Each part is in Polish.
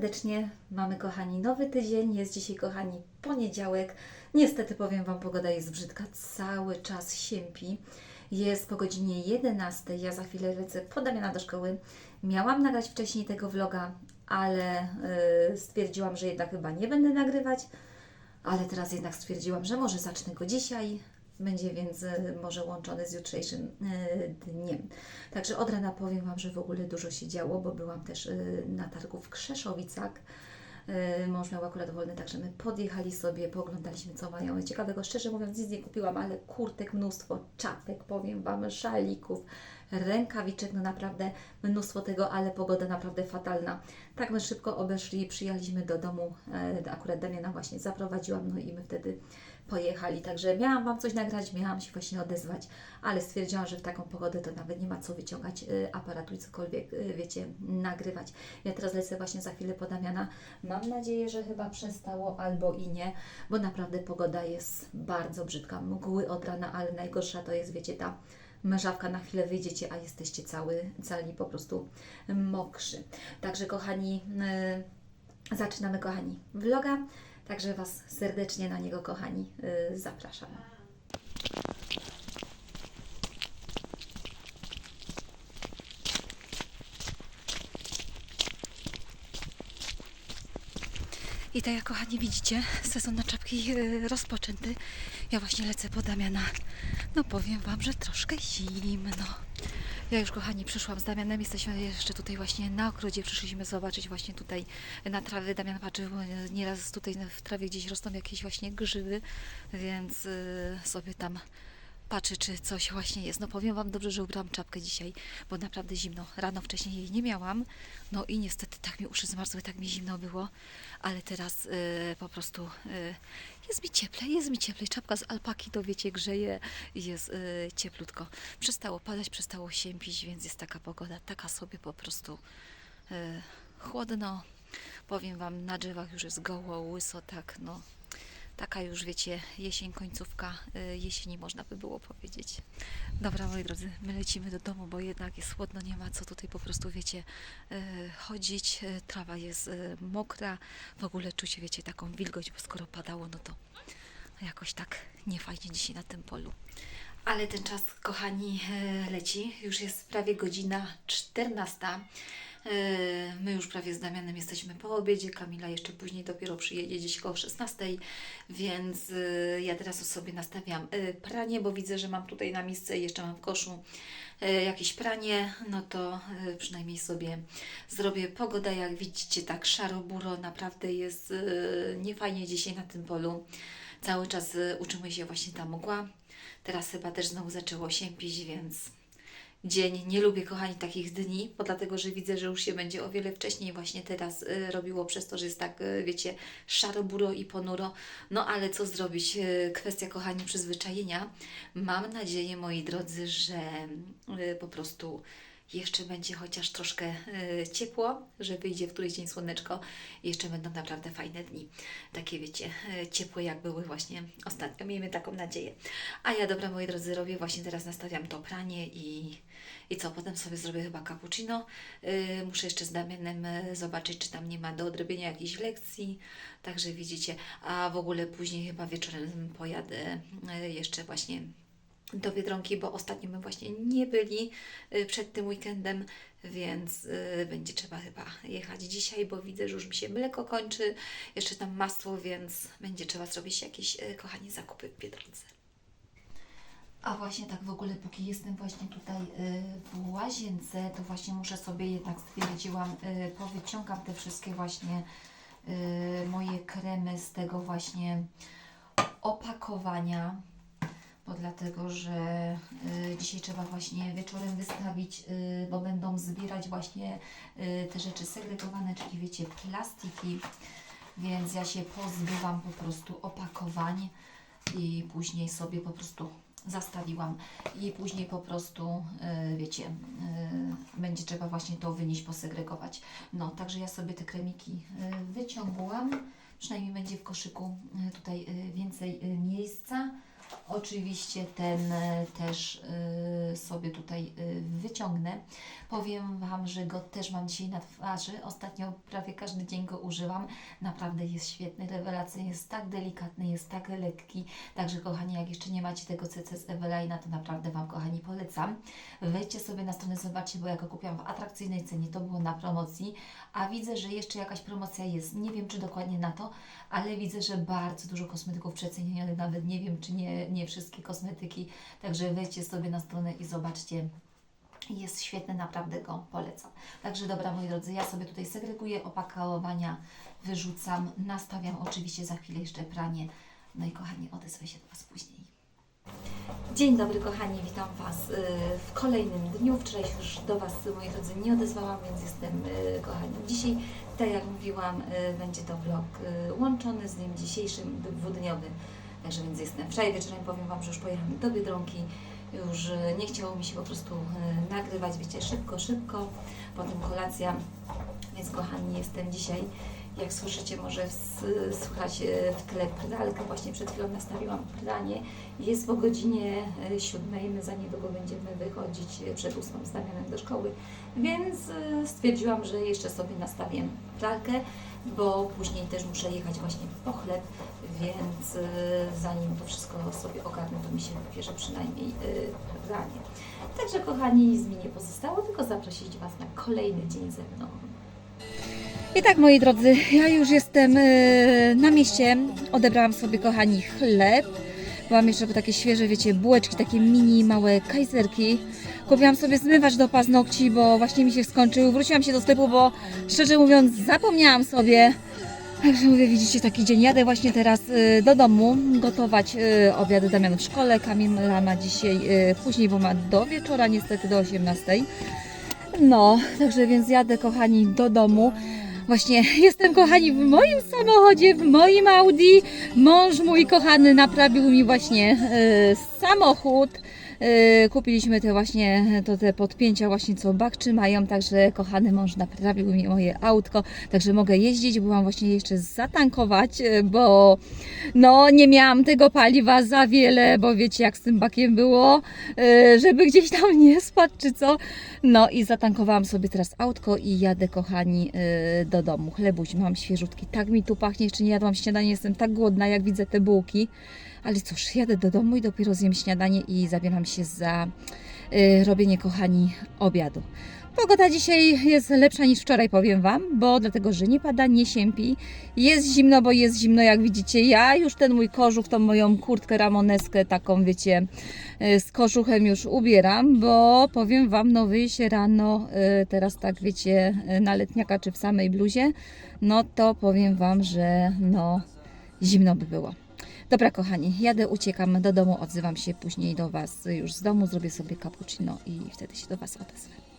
serdecznie. Mamy, kochani, nowy tydzień. Jest dzisiaj, kochani, poniedziałek. Niestety, powiem Wam, pogoda jest brzydka. Cały czas siępi. Jest po godzinie 11. Ja za chwilę lecę po Damiana do szkoły. Miałam nagrać wcześniej tego vloga, ale yy, stwierdziłam, że jednak chyba nie będę nagrywać. Ale teraz jednak stwierdziłam, że może zacznę go dzisiaj. Będzie więc e, może łączony z jutrzejszym e, dniem. Także od rana powiem Wam, że w ogóle dużo się działo, bo byłam też e, na targu w Krzeszowicach. Mąż miał akurat wolny, także my podjechali sobie, pooglądaliśmy co mają ciekawego. Szczerze mówiąc nic nie kupiłam, ale kurtek mnóstwo, czapek, powiem Wam, szalików, rękawiczek, no naprawdę mnóstwo tego, ale pogoda naprawdę fatalna. Tak my szybko obeszli, przyjechaliśmy do domu, akurat Damiana właśnie zaprowadziłam, no i my wtedy pojechali. Także miałam Wam coś nagrać, miałam się właśnie odezwać, ale stwierdziłam, że w taką pogodę to nawet nie ma co wyciągać y, aparatu i cokolwiek, y, wiecie, nagrywać. Ja teraz lecę właśnie za chwilę po Damiana. Mam nadzieję, że chyba przestało albo i nie, bo naprawdę pogoda jest bardzo brzydka. Mgły od rana, ale najgorsza to jest, wiecie, ta mężawka na chwilę wyjdziecie, a jesteście cały, cali po prostu mokrzy. Także kochani, y, zaczynamy kochani vloga. Także Was serdecznie na niego, kochani, yy, zapraszam. I tak jak kochani widzicie, sezon na czapki yy, rozpoczęty. Ja właśnie lecę po Damiana. No powiem Wam, że troszkę zimno. Ja już kochani przyszłam z Damianem, jesteśmy jeszcze tutaj właśnie na ogrodzie, przyszliśmy zobaczyć właśnie tutaj na trawy. Damian patrzył, nieraz tutaj w trawie. Gdzieś rosną jakieś właśnie grzyby, więc y, sobie tam patrzy, czy coś właśnie jest. No powiem Wam dobrze, że ubrałam czapkę dzisiaj, bo naprawdę zimno. Rano wcześniej jej nie miałam, no i niestety tak mi uszy zmarzły, tak mi zimno było, ale teraz y, po prostu y, jest mi cieplej, jest mi cieplej. Czapka z alpaki to wiecie grzeje jest y, cieplutko. Przestało padać, przestało siępić, więc jest taka pogoda, taka sobie po prostu chłodno. Powiem Wam, na drzewach już jest goło, łyso, tak no. Taka już, wiecie, jesień, końcówka y, jesieni, można by było powiedzieć. Dobra, moi drodzy, my lecimy do domu, bo jednak jest chłodno, nie ma co tutaj po prostu, wiecie, y, chodzić. Y, Trawa jest mokra, w ogóle czucie, wiecie, taką wilgoć, bo skoro padało, no to jakoś tak niefajnie dzisiaj na tym polu. Ale ten czas, kochani, leci. Już jest prawie godzina 14. Y, My już prawie z Damianem jesteśmy po obiedzie. Kamila jeszcze później dopiero przyjedzie gdzieś koło 16, więc y, ja teraz sobie nastawiam y, pranie, bo widzę, że mam tutaj na miejsce i jeszcze mam w koszu jakieś pranie, no to przynajmniej sobie zrobię. Pogoda, jak widzicie, tak szaro-buro, naprawdę jest niefajnie dzisiaj na tym polu. Cały czas uczymy się właśnie ta mgła. Teraz chyba też znowu zaczęło siępić, więc dzień. Nie lubię, kochani, takich dni, bo dlatego, że widzę, że już się będzie o wiele wcześniej właśnie teraz y, robiło przez to, że jest tak, y, wiecie, szaro, buro i ponuro. No ale co zrobić? Y, kwestia, kochani, przyzwyczajenia. Mam nadzieję, moi drodzy, że po prostu jeszcze będzie chociaż troszkę y, ciepło, że wyjdzie w któryś dzień słoneczko i jeszcze będą naprawdę fajne dni. Takie wiecie, y, ciepłe jak były właśnie ostatnio. Miejmy taką nadzieję. A ja, dobra, moi drodzy, robię właśnie teraz nastawiam to pranie i, i co, potem sobie zrobię chyba cappuccino. Y, muszę jeszcze z Damianem zobaczyć, czy tam nie ma do odrobienia jakichś lekcji. Także widzicie, a w ogóle później chyba wieczorem pojadę jeszcze właśnie do Biedronki, bo ostatnio my właśnie nie byli y, przed tym weekendem, więc y, będzie trzeba chyba jechać dzisiaj, bo widzę, że już mi się mleko kończy, jeszcze tam masło, więc będzie trzeba zrobić jakieś, y, kochani, zakupy w Biedronce. A właśnie tak w ogóle, póki jestem właśnie tutaj w łazience, to właśnie muszę sobie jednak stwierdziłam, powyciągam te wszystkie właśnie moje kremy z tego właśnie opakowania, bo dlatego, że y, dzisiaj trzeba właśnie wieczorem wystawić, y, bo będą zbierać właśnie y, te rzeczy segregowane, czyli wiecie, plastiki, więc ja się pozbywam po prostu opakowań i później sobie po prostu zastawiłam i później po prostu, wiecie, będzie trzeba właśnie to wynieść, posegregować. No, także ja sobie te kremiki wyciągłam, przynajmniej będzie w koszyku tutaj więcej miejsca. Oczywiście ten e, też e, sobie tutaj e, wyciągnę. Powiem Wam, że go też mam dzisiaj na twarzy. Ostatnio prawie każdy dzień go używam. Naprawdę jest świetny, rewelacyjny, jest tak delikatny, jest tak lekki. Także kochani, jak jeszcze nie macie tego CC z Evelina, to naprawdę Wam kochani polecam. Wejdźcie sobie na stronę, zobaczcie, bo ja go kupiłam w atrakcyjnej cenie, to było na promocji, a widzę, że jeszcze jakaś promocja jest. Nie wiem, czy dokładnie na to, ale widzę, że bardzo dużo kosmetyków przecenionych, nawet nie wiem, czy nie, nie wszystkie kosmetyki, także wejdźcie sobie na stronę i zobaczcie. Jest świetny, naprawdę go polecam. Także dobra, moi drodzy, ja sobie tutaj segreguję opakowania, wyrzucam, nastawiam oczywiście za chwilę jeszcze pranie. No i kochani, odezwę się do Was później. Dzień dobry kochani, witam Was y, w kolejnym dniu. Wczoraj już do Was, moi drodzy, nie odezwałam, więc jestem y, kochani dzisiaj. Tak jak mówiłam, y, będzie to vlog łączony z dniem dzisiejszym, dwudniowym. Także więc jestem. Wczoraj wieczorem powiem Wam, że już pojechałam do Biedronki. Już y, nie chciało mi się po prostu y, nagrywać, wiecie, szybko, szybko. Potem kolacja. Więc kochani, jestem dzisiaj jak słyszycie, może słychać e, w tle. Właśnie przed chwilą nastawiłam pranie. Jest po godzinie e, siódmej. My za niedługo będziemy wychodzić e, przed ósmą z Damianem do szkoły. Więc e, stwierdziłam, że jeszcze sobie nastawię pralkę, bo później też muszę jechać właśnie po chleb, więc e, zanim to wszystko sobie ogarnę, to mi się wybierze przynajmniej e, pranie. Także kochani, nic mi nie pozostało, tylko zaprosić Was na kolejny dzień ze mną. I tak, moi drodzy, ja już jestem e, na mieście. Odebrałam sobie, kochani, chleb. Byłam jeszcze po takie świeże, wiecie, bułeczki, takie mini, małe kajzerki. Kupiłam sobie zmywacz do paznokci, bo właśnie mi się skończył. Wróciłam się do sklepu, bo szczerze mówiąc zapomniałam sobie. Także mówię, widzicie, taki dzień. Jadę właśnie teraz e, do domu gotować e, obiad Damian w szkole. Kamila ma dzisiaj e, później, bo ma do wieczora, niestety do 18. No, także więc jadę, kochani, do domu. Właśnie jestem, kochani, w moim samochodzie, w moim Audi. Mąż mój kochany naprawił mi właśnie samochód. E, kupiliśmy te właśnie to te podpięcia właśnie co bakczy mają, także kochany mąż naprawił mi moje autko, także mogę jeździć. Byłam właśnie jeszcze zatankować, e, bo no nie miałam tego paliwa za wiele, bo wiecie jak z tym bakiem było, e, żeby gdzieś tam nie spadł czy co. No i zatankowałam sobie teraz autko i jadę, kochani, yy, do domu. Chlebuś mam świeżutki. Tak mi tu pachnie, jeszcze nie jadłam śniadania, jestem tak głodna, jak widzę te bułki. Ale cóż, jadę do domu i dopiero zjem śniadanie i zabieram się za yy, robienie, kochani, obiadu. Pogoda dzisiaj jest lepsza niż wczoraj, powiem Wam, bo dlatego, że nie pada, nie siępi. Jest zimno, bo jest zimno, jak widzicie. Ja już ten mój kożuch, tą moją kurtkę ramoneskę, taką, wiecie, y, z kożuchem już ubieram, bo powiem Wam, no wyjść rano, y, teraz tak wiecie, y, na letniaka czy w samej bluzie, no to powiem Wam, że no zimno by było. Dobra kochani, jadę, uciekam do domu, odzywam się później do Was już z domu, zrobię sobie cappuccino i wtedy się do Was odezwę.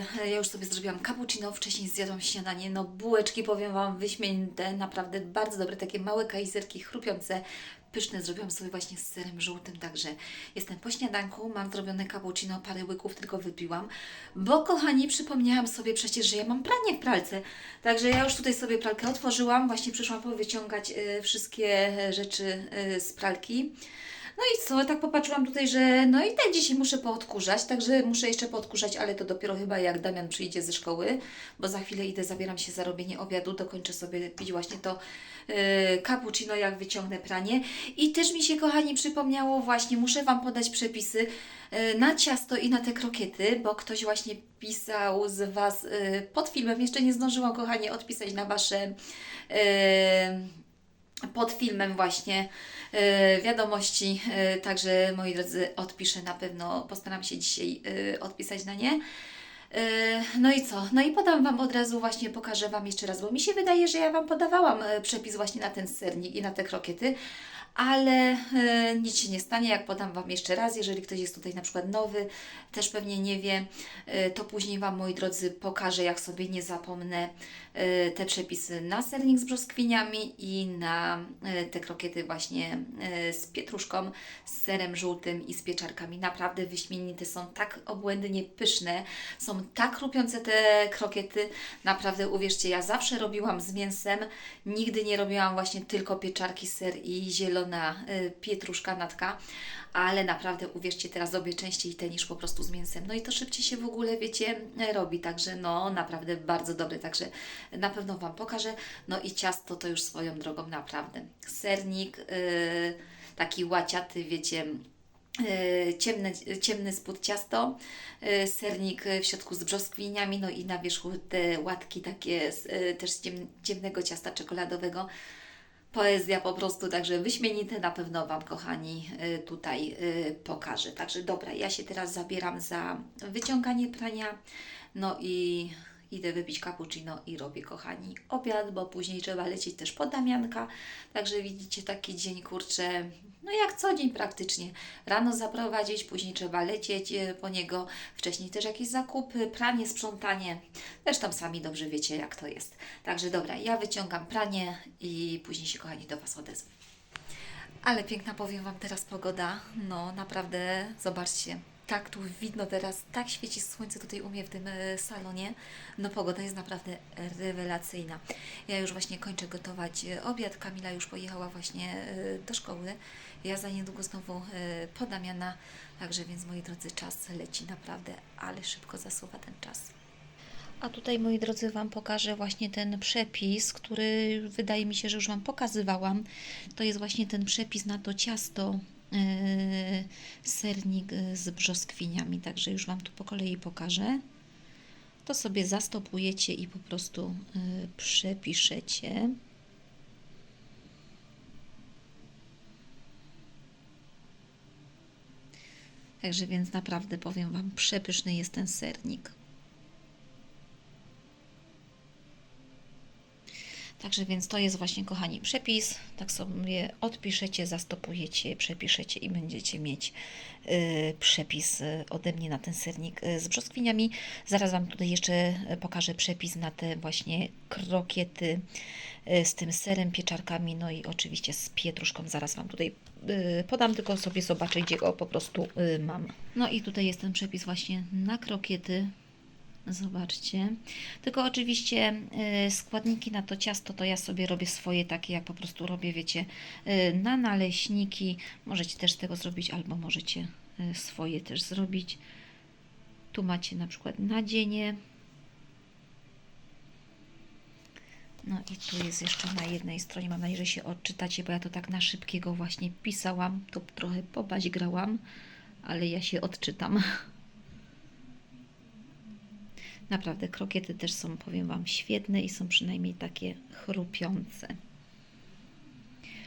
Widzieliście, ja już sobie zrobiłam cappuccino, wcześniej zjadłam śniadanie, no bułeczki powiem Wam wyśmienite, naprawdę bardzo dobre, takie małe kajzerki, chrupiące, pyszne, zrobiłam sobie właśnie z serem żółtym, także jestem po śniadanku, mam zrobione cappuccino, parę łyków tylko wypiłam, bo kochani, przypomniałam sobie przecież, że ja mam pranie w pralce, także ja już tutaj sobie pralkę otworzyłam, właśnie przyszłam powyciągać y, wszystkie rzeczy y, z pralki, no i co, tak popatrzyłam tutaj, że no i tak dzisiaj muszę poodkurzać, także muszę jeszcze poodkurzać, ale to dopiero chyba jak Damian przyjdzie ze szkoły, bo za chwilę idę, zabieram się za robienie obiadu, dokończę sobie pić właśnie to yy, cappuccino, jak wyciągnę pranie. I też mi się, kochani, przypomniało właśnie, muszę Wam podać przepisy yy, na ciasto i na te krokiety, bo ktoś właśnie pisał z Was yy, pod filmem, jeszcze nie zdążyłam, kochani, odpisać na Wasze... Yy, pod filmem właśnie e, wiadomości, e, także moi drodzy odpiszę na pewno, postaram się dzisiaj e, odpisać na nie. No i co? No i podam Wam od razu, właśnie pokażę Wam jeszcze raz, bo mi się wydaje, że ja Wam podawałam przepis właśnie na ten sernik i na te krokiety, ale e, nic się nie stanie, jak podam Wam jeszcze raz, jeżeli ktoś jest tutaj na przykład nowy, też pewnie nie wie, e, to później Wam, moi drodzy, pokażę, jak sobie nie zapomnę e, te przepisy na sernik z brzoskwiniami i na te krokiety właśnie z pietruszką, z serem żółtym i z pieczarkami. Naprawdę wyśmienite są, tak obłędnie pyszne, są tak chrupiące te krokiety. Naprawdę uwierzcie, ja zawsze robiłam z mięsem, nigdy nie robiłam właśnie tylko pieczarki, ser i zielona y, pietruszka natka, ale naprawdę uwierzcie, teraz robię częściej te niż po prostu z mięsem. No i to szybciej się w ogóle, wiecie, robi, także no naprawdę bardzo dobre, także na pewno Wam pokażę. No i ciasto to już swoją drogą naprawdę. Sernik, y, taki łaciaty, wiecie, e, ciemne, ciemny spód ciasto, e, sernik w środku z brzoskwiniami, no i na wierzchu te łatki takie z, też ciem, ciemnego ciasta czekoladowego. Poezja po prostu, także wyśmienite na pewno Wam, kochani, e, tutaj e, pokażę. Także dobra, ja się teraz zabieram za wyciąganie prania, no i idę wypić cappuccino i robię, kochani, obiad, bo później trzeba lecieć też po Damianka. Także widzicie, taki dzień, kurczę, no jak co dzień praktycznie. Rano zaprowadzić, później trzeba lecieć e, po niego, wcześniej też jakieś zakupy, pranie, sprzątanie. Zresztą sami dobrze wiecie, jak to jest. Także dobra, ja wyciągam pranie i później się, kochani, do Was odezwę. Ale piękna, powiem Wam teraz pogoda. No naprawdę, zobaczcie. Tak, tu widno teraz, tak świeci słońce tutaj u mnie w tym e, salonie. No pogoda jest naprawdę rewelacyjna. Ja już właśnie kończę gotować e, obiad. Kamila już pojechała właśnie e, do szkoły. Ja za niedługo znowu po Damiana. Także więc moi drodzy, czas leci naprawdę, ale szybko zasuwa ten czas. A tutaj, moi drodzy, Wam pokażę właśnie ten przepis, który wydaje mi się, że już Wam pokazywałam. To jest właśnie ten przepis na to ciasto, sernik yy, z brzoskwiniami. Także już Wam tu po kolei pokażę. To sobie zastopujecie i po prostu yy, przepiszecie. Także więc naprawdę powiem Wam, przepyszny jest ten sernik. Także więc to jest właśnie, kochani, przepis. Tak sobie odpiszecie, zastopujecie, przepiszecie i będziecie mieć y, przepis y, ode mnie na ten sernik y, z brzoskwiniami. Zaraz Wam tutaj jeszcze pokażę przepis na te właśnie krokiety z tym serem, pieczarkami, no i oczywiście z pietruszką. Zaraz Wam tutaj podam, tylko sobie zobaczę, gdzie go po prostu mam. No i tutaj jest ten przepis właśnie na krokiety. Zobaczcie. Tylko oczywiście y, składniki na to ciasto to ja sobie robię swoje takie, jak po prostu robię, wiecie, y, na naleśniki. Możecie też tego zrobić, albo możecie y, swoje też zrobić. Tu macie na przykład nadzienie. No i tu jest jeszcze na jednej stronie, mam nadzieję, że się odczytacie, bo ja to tak na szybkiego właśnie pisałam, to trochę pobaźgrałam, ale ja się odczytam. Naprawdę, krokiety też są, powiem Wam, świetne i są przynajmniej takie chrupiące.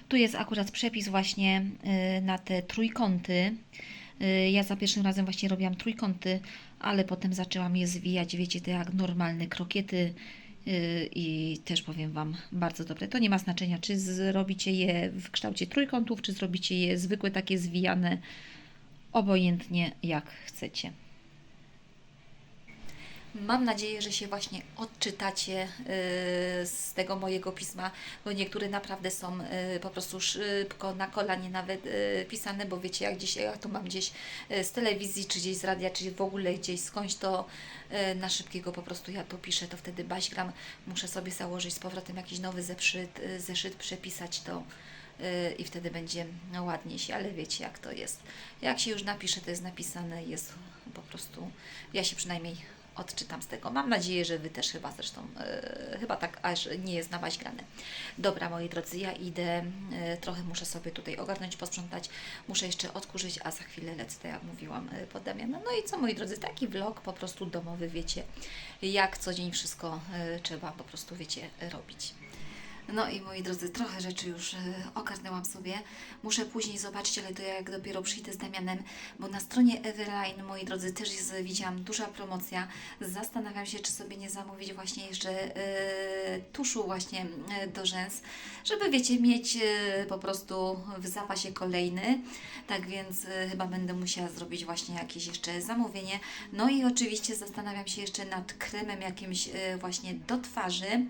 Tu jest akurat przepis właśnie y, na te trójkąty. Y, Ja za pierwszym razem właśnie robiłam trójkąty, ale potem zaczęłam je zwijać, wiecie, to jak normalne krokiety y, i też powiem Wam, bardzo dobre. To nie ma znaczenia, czy zrobicie je w kształcie trójkątów, czy zrobicie je zwykłe, takie zwijane, obojętnie jak chcecie. Mam nadzieję, że się właśnie odczytacie y, z tego mojego pisma, bo niektóre naprawdę są y, po prostu szybko, na kolanie nawet y, pisane, bo wiecie, jak dzisiaj ja to mam gdzieś z telewizji, czy gdzieś z radia, czy w ogóle gdzieś skądś, to na szybkiego po prostu ja to piszę, to wtedy baśgram, muszę sobie założyć z powrotem jakiś nowy zeszyt, zeszyt przepisać to i wtedy będzie ładniej się, ale wiecie jak to jest. Jak się już napisze, to jest napisane, jest po prostu, ja się przynajmniej odczytam z tego. Mam nadzieję, że Wy też chyba zresztą, e, chyba tak aż nie jest na grane. Dobra, moi drodzy, ja idę, e, trochę muszę sobie tutaj ogarnąć, posprzątać, muszę jeszcze odkurzyć, a za chwilę lecę, tak jak mówiłam, e, pod Damiana. No i co, moi drodzy, taki vlog po prostu domowy, wiecie, jak co dzień wszystko trzeba po prostu, wiecie, robić. No i moi drodzy, trochę rzeczy już y, ogarnęłam sobie. Muszę później zobaczyć, ale to jak dopiero przyjdę z Damianem, bo na stronie Everline, moi drodzy, też jest, widziałam, duża promocja. Zastanawiam się, czy sobie nie zamówić właśnie jeszcze y, tuszu właśnie y, do rzęs, żeby, wiecie, mieć y, po prostu w zapasie kolejny. Tak więc y, chyba będę musiała zrobić właśnie jakieś jeszcze zamówienie. No i oczywiście zastanawiam się jeszcze nad kremem jakimś y, właśnie do twarzy.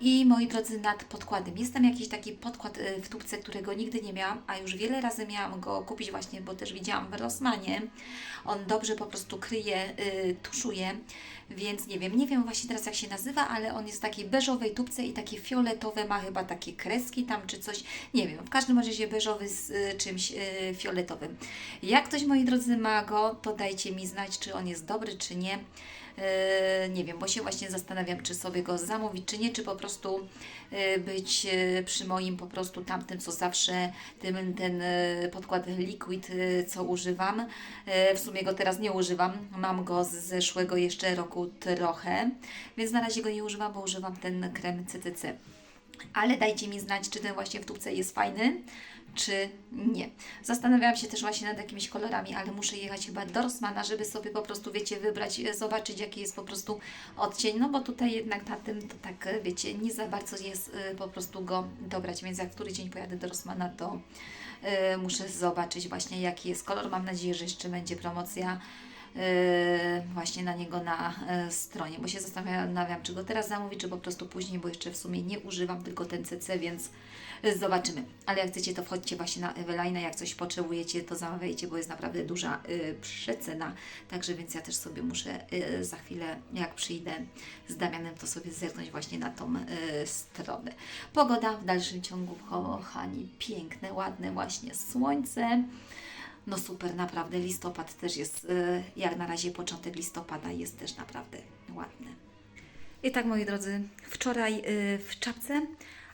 I moi drodzy, nad podkładem. Jest tam jakiś taki podkład y, w tubce, którego nigdy nie miałam, a już wiele razy miałam go kupić właśnie, bo też widziałam w Rossmanie. On dobrze po prostu kryje, y, tuszuje, więc nie wiem, nie wiem właśnie teraz jak się nazywa, ale on jest w takiej beżowej tubce i takie fioletowe ma chyba takie kreski tam czy coś, nie wiem, w każdym razie beżowy z y, czymś y, fioletowym. Jak ktoś, moi drodzy, ma go, to dajcie mi znać, czy on jest dobry, czy nie. E, nie wiem, bo się właśnie zastanawiam, czy sobie go zamówić, czy nie, czy po prostu e, być e, przy moim po prostu tamtym, co zawsze, tym, ten podkład liquid, co używam. W sumie go teraz nie używam, mam go z zeszłego jeszcze roku trochę, więc na razie go nie używam, bo używam ten krem CCC. Ale dajcie mi znać, czy ten właśnie w tubce jest fajny, czy nie. Zastanawiałam się też właśnie nad jakimiś kolorami, ale muszę jechać chyba do Rossmana, żeby sobie po prostu, wiecie, wybrać, e, zobaczyć jaki jest po prostu odcień, no bo tutaj jednak na tym to tak, e, wiecie, nie za bardzo jest e, po prostu go dobrać, więc jak który dzień pojadę do Rossmana, to muszę zobaczyć właśnie jaki jest kolor. Mam nadzieję, że jeszcze będzie promocja właśnie na niego na e, stronie, bo się zastanawiam, czy go teraz zamówić, czy po prostu później, bo jeszcze w sumie nie używam tylko ten CC, więc e, zobaczymy. Ale jak chcecie, to wchodźcie właśnie na Eveline, jak coś potrzebujecie, to zamawiajcie, bo jest naprawdę duża e, przecena. Także więc ja też sobie muszę e, za chwilę, jak przyjdę z Damianem, to sobie zerknąć właśnie na tą e, stronę. Pogoda w dalszym ciągu, kochani, piękne, ładne właśnie słońce. No super, naprawdę. Listopad też jest, y, jak na razie początek listopada jest też naprawdę ładny. I tak, moi drodzy, wczoraj y, w czapce,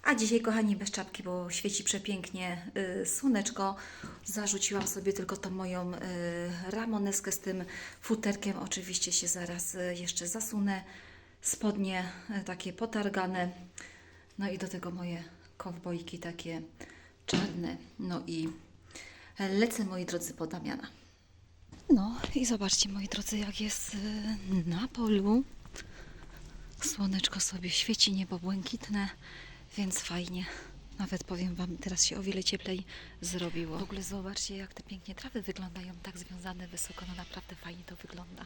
a dzisiaj, kochani, bez czapki, bo świeci przepięknie y, słoneczko. Zarzuciłam sobie tylko tą moją ramoneskę z tym futerkiem. Oczywiście się zaraz jeszcze zasunę. Spodnie takie potargane. No i do tego moje kowbojki takie czarne. No i Lecę, moi drodzy, po Damiana. No i zobaczcie, moi drodzy, jak jest y, na polu. Słoneczko sobie świeci, niebo błękitne, więc fajnie. Nawet powiem Wam, teraz się o wiele cieplej zrobiło. W ogóle zobaczcie, jak te pięknie trawy wyglądają, tak związane wysoko. No naprawdę fajnie to wygląda.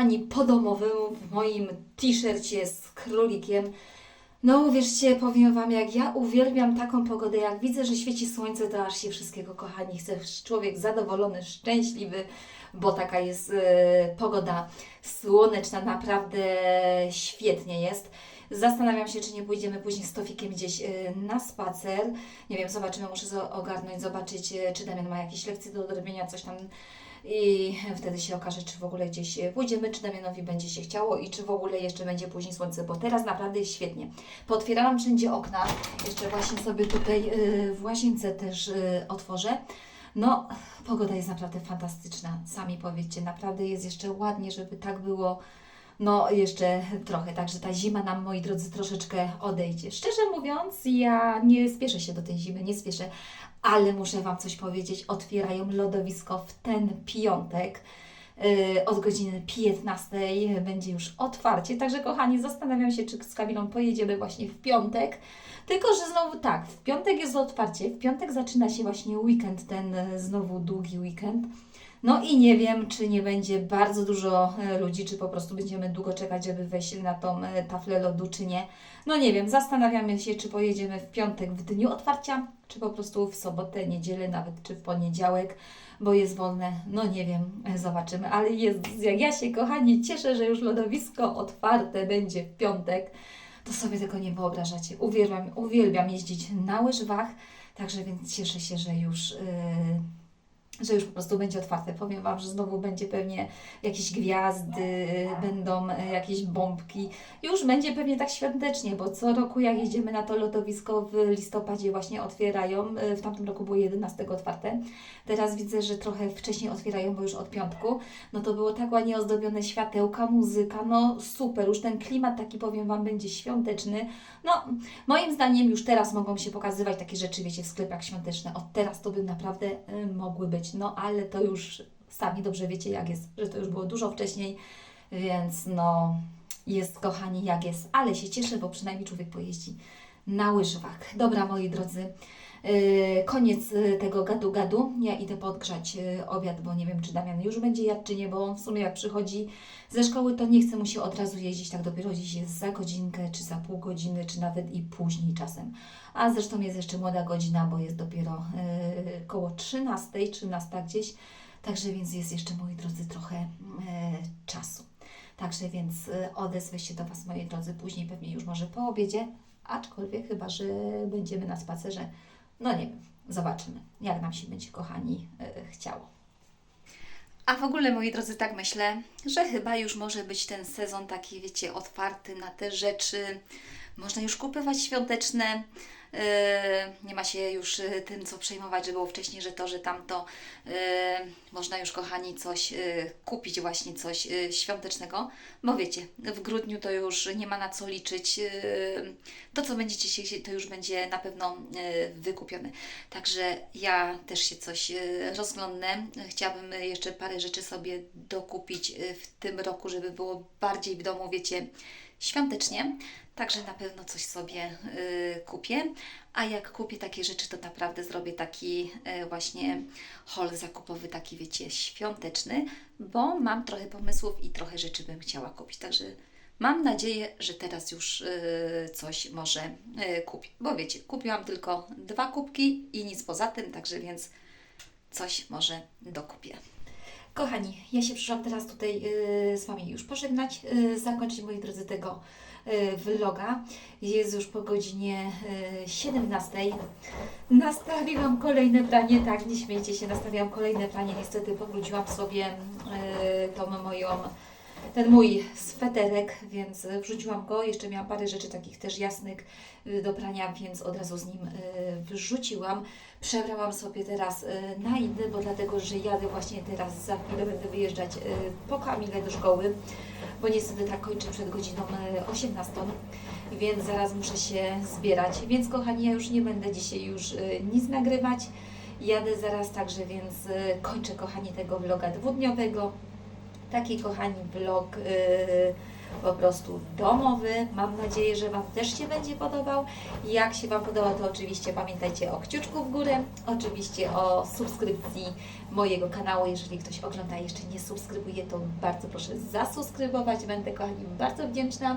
Kochani, po domowym w moim t-shircie z królikiem. No uwierzcie, powiem Wam, jak ja uwielbiam taką pogodę, jak widzę, że świeci słońce, to aż się wszystkiego, kochani, chce człowiek zadowolony, szczęśliwy, bo taka jest e, pogoda słoneczna, naprawdę świetnie jest. Zastanawiam się, czy nie pójdziemy później z Tofikiem gdzieś e, na spacer. Nie wiem, zobaczymy, muszę ogarnąć, zobaczyć, e, czy Damian ma jakieś lekcje do odrobienia, coś tam i wtedy się okaże, czy w ogóle gdzieś pójdziemy, czy Damianowi będzie się chciało i czy w ogóle jeszcze będzie później słońce, bo teraz naprawdę jest świetnie. Pootwierałam wszędzie okna, jeszcze właśnie sobie tutaj e, w łazience też e, otworzę. No, pogoda jest naprawdę fantastyczna, sami powiedzcie, naprawdę jest jeszcze ładnie, żeby tak było. No, jeszcze trochę, także ta zima nam, moi drodzy, troszeczkę odejdzie. Szczerze mówiąc, ja nie spieszę się do tej zimy, nie spieszę, ale muszę Wam coś powiedzieć. Otwierają lodowisko w ten piątek. Yy, od godziny 15 będzie już otwarcie. Także, kochani, zastanawiam się, czy z Kamilą pojedziemy właśnie w piątek. Tylko, że znowu tak, w piątek jest otwarcie, w piątek zaczyna się właśnie weekend, ten e, znowu długi weekend. No i nie wiem, czy nie będzie bardzo dużo e, ludzi, czy po prostu będziemy długo czekać, żeby wejść na tą e, taflę lodu, czy nie. No nie wiem, zastanawiamy się, czy pojedziemy w piątek w dniu otwarcia, czy po prostu w sobotę, niedzielę, nawet czy w poniedziałek, bo jest wolne. No nie wiem, e, zobaczymy. Ale jest, jak ja się, kochani, cieszę, że już lodowisko otwarte będzie w piątek, to sobie tego nie wyobrażacie. Uwielbiam, uwielbiam jeździć na łyżwach, także więc cieszę się, że już. Yy, że już po prostu będzie otwarte. Powiem Wam, że znowu będzie pewnie jakieś gwiazdy, będą e, jakieś bombki. Już będzie pewnie tak świątecznie, bo co roku jak jedziemy na to lodowisko w listopadzie właśnie otwierają. E, W tamtym roku było 11 otwarte. Teraz widzę, że trochę wcześniej otwierają, bo już od piątku. No to było tak ładnie ozdobione światełka, muzyka, no super. Już ten klimat taki powiem Wam będzie świąteczny. No moim zdaniem już teraz mogą się pokazywać takie rzeczy, wiecie, w sklepach świąteczne. Od teraz to by naprawdę y, mogły być. No ale to już sami dobrze wiecie jak jest, że to już było dużo wcześniej, więc no jest kochani jak jest, ale się cieszę, bo przynajmniej człowiek pojeździ na łyżwach. Dobra moi drodzy, koniec y, tego gadu gadu. Ja idę podgrzać y, obiad, bo nie wiem czy Damian już będzie jadł czy nie, bo on w sumie jak przychodzi ze szkoły, to nie chce mu się od razu jeździć, tak dopiero dziś jest za godzinkę, czy za pół godziny, czy nawet i później czasem. A zresztą jest jeszcze młoda godzina, bo jest dopiero yy, koło 13, 13 gdzieś. Także więc jest jeszcze, moi drodzy, trochę e, czasu. Także więc e, odezwę się do Was, moi drodzy, później pewnie już może po obiedzie, aczkolwiek chyba, że będziemy na spacerze. No nie wiem, zobaczymy, jak nam się będzie, kochani, e, chciało. A w ogóle, moi drodzy, tak myślę, że chyba już może być ten sezon taki, wiecie, otwarty na te rzeczy. Można już kupować świąteczne. Yy, nie ma się już yy, tym, co przejmować, że było wcześniej, że to, że tamto. Yy, można już, kochani, coś kupić, właśnie coś świątecznego. Bo wiecie, w grudniu to już nie ma na co liczyć. To, co będziecie się, to już będzie na pewno wykupione. Także ja też się coś y, rozglądnę. Chciałabym y, jeszcze parę rzeczy sobie dokupić y, w tym roku, żeby było bardziej w domu, wiecie, świątecznie. Także na pewno coś sobie y, kupię. A jak kupię takie rzeczy, to naprawdę zrobię taki y, właśnie haul zakupowy, taki wiecie, świąteczny, bo mam trochę pomysłów i trochę rzeczy bym chciała kupić. Także Mam nadzieję, że teraz już y, coś może y, kupię. Bo wiecie, kupiłam tylko dwa kubki i nic poza tym, także więc coś może dokupię. Kochani, ja się przyszłam teraz tutaj y, z Wami już pożegnać, y, zakończyć, moi drodzy, tego vloga. Jest już po godzinie y, 17. Nastawiłam kolejne pranie, tak, nie śmiejcie się, nastawiłam kolejne pranie. Niestety powróciłam sobie y, tą moją, ten mój sweterek, więc wrzuciłam go. Jeszcze miałam parę rzeczy takich też jasnych y, do prania, więc od razu z nim y, wrzuciłam. Przebrałam sobie teraz y, na inny, bo dlatego, że jadę właśnie teraz, za chwilę będę wyjeżdżać po Kamilę do szkoły, bo niestety tak kończę przed godziną y, 18, więc zaraz muszę się zbierać. Więc kochani, ja już nie będę dzisiaj już nic nagrywać. Jadę zaraz także, więc kończę kochani tego vloga dwudniowego. Taki kochani vlog y, po prostu domowy. Mam nadzieję, że Wam też się będzie podobał. Jak się Wam podoba, to oczywiście pamiętajcie o kciuczku w górę, oczywiście o subskrypcji mojego kanału. Jeżeli ktoś ogląda i jeszcze nie subskrybuje, to bardzo proszę zasubskrybować. Będę kochani bardzo wdzięczna.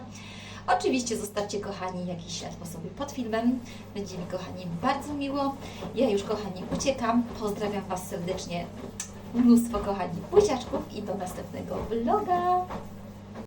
Oczywiście zostawcie kochani jakiś ślad po sobie pod filmem. Będzie mi kochani bardzo miło. Ja już kochani uciekam. Pozdrawiam Was serdecznie. Mnóstwo kochani buziaczków i do następnego vloga.